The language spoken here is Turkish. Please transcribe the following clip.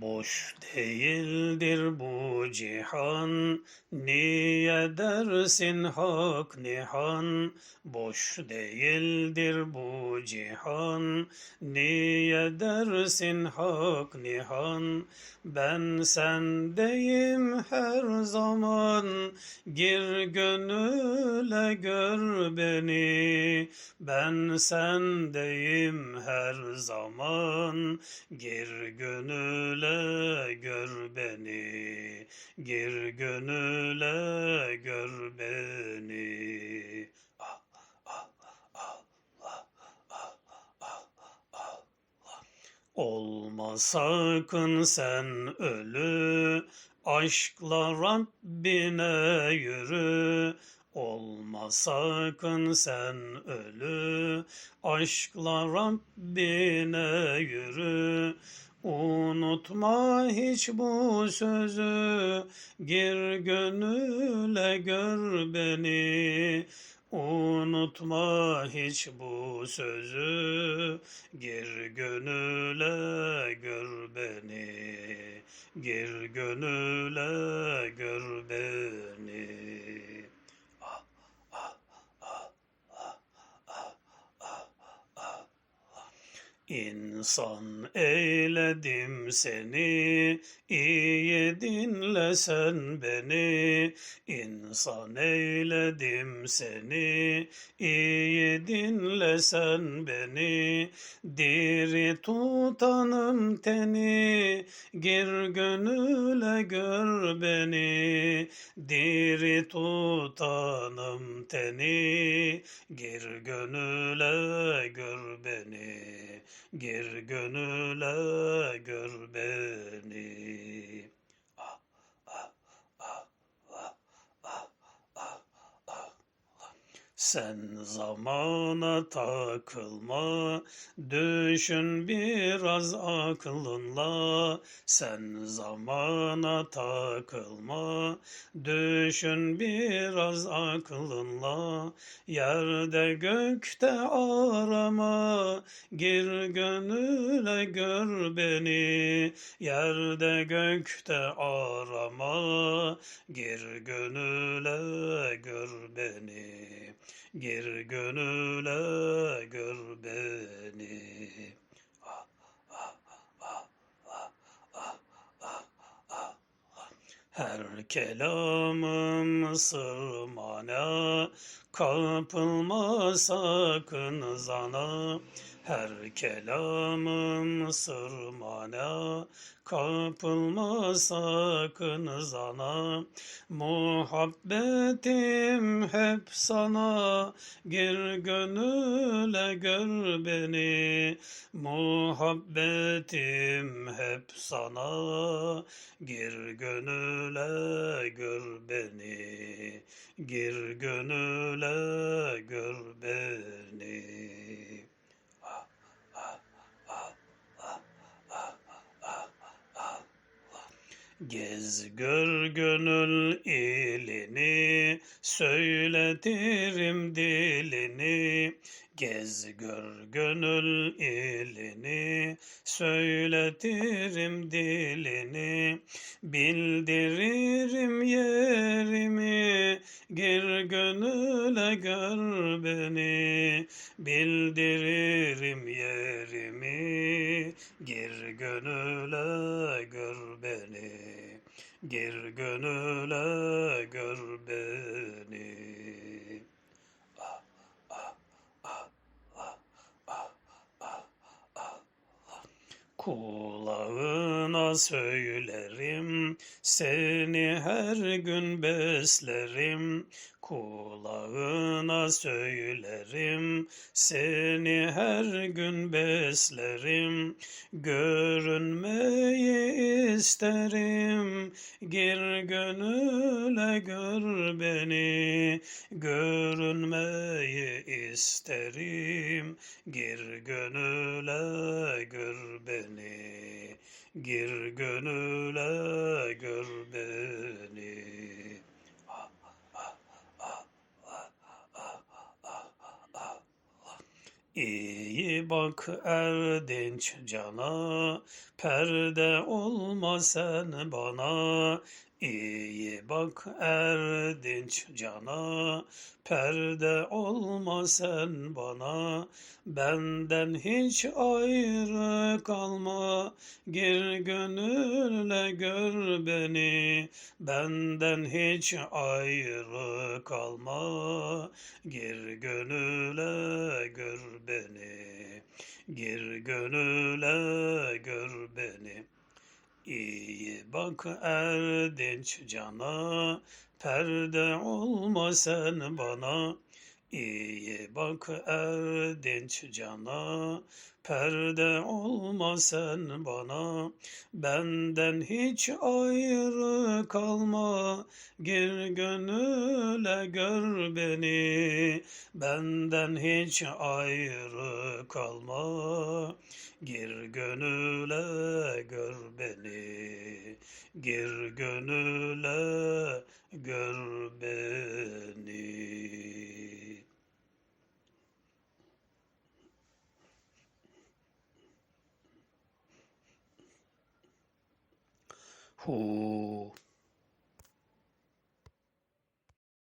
Boş değildir bu cihan, niye dersin hak nihan? Boş değildir bu cihan, niye dersin hak nihan? Ben sendeyim her zaman, gir gönüle gör beni. Ben sendeyim her zaman, gir gönüle gör beni. Gir gönüle gör beni. Ah, ah, ah, ah, ah, ah, ah. Olma sakın sen ölü, aşkla Rabbine yürü. Olma sakın sen ölü, aşkla Rabbine yürü. Unutma hiç bu sözü, gir gönüle gör beni. Unutma hiç bu sözü, gir gönüle gör beni. Gir gönüle gör beni. Ah, ah, ah, ah, ah, ah, ah. İnsan eyledim seni, iyi dinle sen beni. İnsan eyledim seni, iyi dinle sen beni. Diri tutanım teni, gir gönüle gör beni. Diri tutanım teni, gir gönüle gör beni. Gir gönüle gör beni. Ah, ah, ah, ah, ah, ah, ah. Sen zamana takılma, düşün biraz aklınla. Sen zamana takılma, düşün biraz aklınla. Yerde gökte arama, gir gönüle gör beni. Yerde gökte arama, gir gönüle gör beni. Gir gönüle gör beni. Her kelamım sır mana, kapılma sakın zana. Her kelamım sır mana, kapılma sakın zana. Muhabbetim hep sana, gir gönüle gör beni. Muhabbetim hep sana, gir gönüle gör beni. Gir gönüle gör beni. Ah, ah, ah, ah, ah, ah, ah. Gez gör gönül ilini, söyletirim dilini. Gez gör gönül ilini, söyletirim dilini. Bildiririm yerimi, gir gönüle gör beni. Bildiririm yerimi, gir gönüle. Gir gönüle gör beni. Kulağına söylerim, seni her gün beslerim. Kulağına söylerim, seni her gün beslerim. Görünmeyi isterim, gir gönüle gör beni. Görünmeyi isterim, gir gönüle gör beni. Gir gönüle gör beni. Ah, ah, ah, ah, ah, ah, ah. İyi bak erdinç cana, perde olma sen bana. İyi bak erdinç cana, perde olma sen bana. Benden hiç ayrı kalma, gir gönülle gör beni. Benden hiç ayrı kalma, gir gönüle gör beni. Gir gönüle gör beni. İyi bak erdinç cana, perde olma sen bana. İyi bak erdinç cana, perde olma sen bana. Benden hiç ayrı kalma, gir gönüle gör beni. Benden hiç ayrı kalma, gir gönüle. Gir gönüle gör beni. Hu